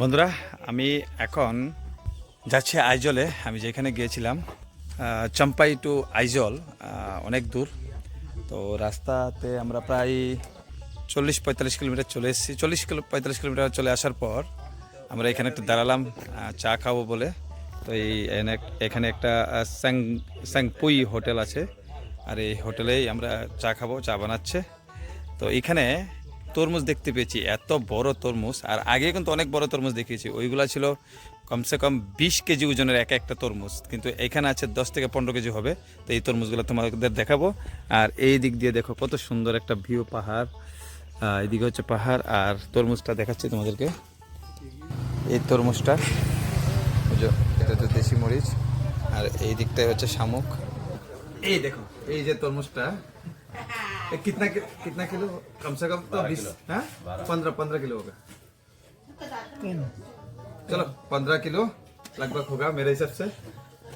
বন্ধুরা, আমি এখন যাচ্ছি আইজলে। আমি যেখানে গিয়েছিলাম চম্পাই টু আইজল অনেক দূর। তো রাস্তাতে আমরা প্রায় চল্লিশ পঁয়তাল্লিশ কিলোমিটার চলে এসেছি। চল্লিশ কিলো, পঁয়তাল্লিশ কিলোমিটার চলে আসার পর আমরা এখানে একটু দাঁড়ালাম চা খাব বলে। তো এই এখানে একটা স্যাং, স্যাংপুই হোটেল আছে। আর এই হোটেলেই আমরা চা খাব, চা বানাচ্ছে। তো এখানে তরমুজ দেখতে পেয়েছি, এত বড় তরমুজ। আর আগে কিন্তু অনেক বড় তরমুজ দেখিয়েছি, ওইগুলা ছিল কমসে কম বিশ কেজি ওজনের এক একটা তরমুজ। কিন্তু এখানে আছে দশ থেকে পনেরো কেজি হবে, তো এই তরমুজগুলো তোমাদের দেখাবো। আর এই দিক দিয়ে দেখো কত সুন্দর একটা ভিউ পাহাড়। এদিকে হচ্ছে পাহাড়, আর তরমুজটা দেখাচ্ছি তোমাদেরকে। এই তরমুজটা এটা তো দেশি মরিচ, আর এই দিকটায় হচ্ছে শামুক। এই দেখো, এই যে তরমুজটা कितना कि, कितना किलो कम से कम तो बीस हाँ पंद्रह पंद्रह किलो होगा চলো পনেরো কিলো লাগভগ হোগা মেরে হিসাব সে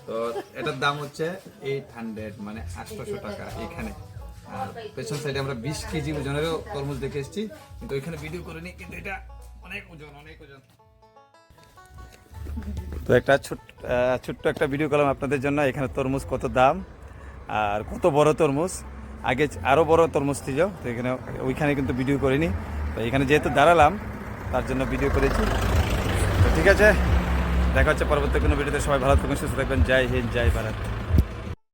তো এটার দাম হচ্ছে এইট হান্ড্রেড মানে আটশোশো টাকা এখানে আর পেছন সাইডে আমরা বিশ কেজি ওজনেরও তরমুজ দেখে এসেছি কিন্তু ওইখানে ভিডিও করিনি কিন্তু এটা অনেক ওজন অনেক ওজন তো একটা ছোট্ট আহ, ছোট্ট একটা ভিডিও করলাম আপনাদের জন্য এখানে তরমুজ কত দাম আর কত বড় তরমুজ আগে আরও বড় তরমুজ ছিল, তো এখানে ওইখানে কিন্তু ভিডিও করিনি। তো এখানে যেহেতু দাঁড়ালাম, তার জন্য ভিডিও করেছি। তো ঠিক আছে, দেখা হচ্ছে পরবর্তী কোনো ভিডিওতে সবাই ভালো থাকবেন, সুস্থ থাকবেন। জয় হিন্দ, জয় ভারত।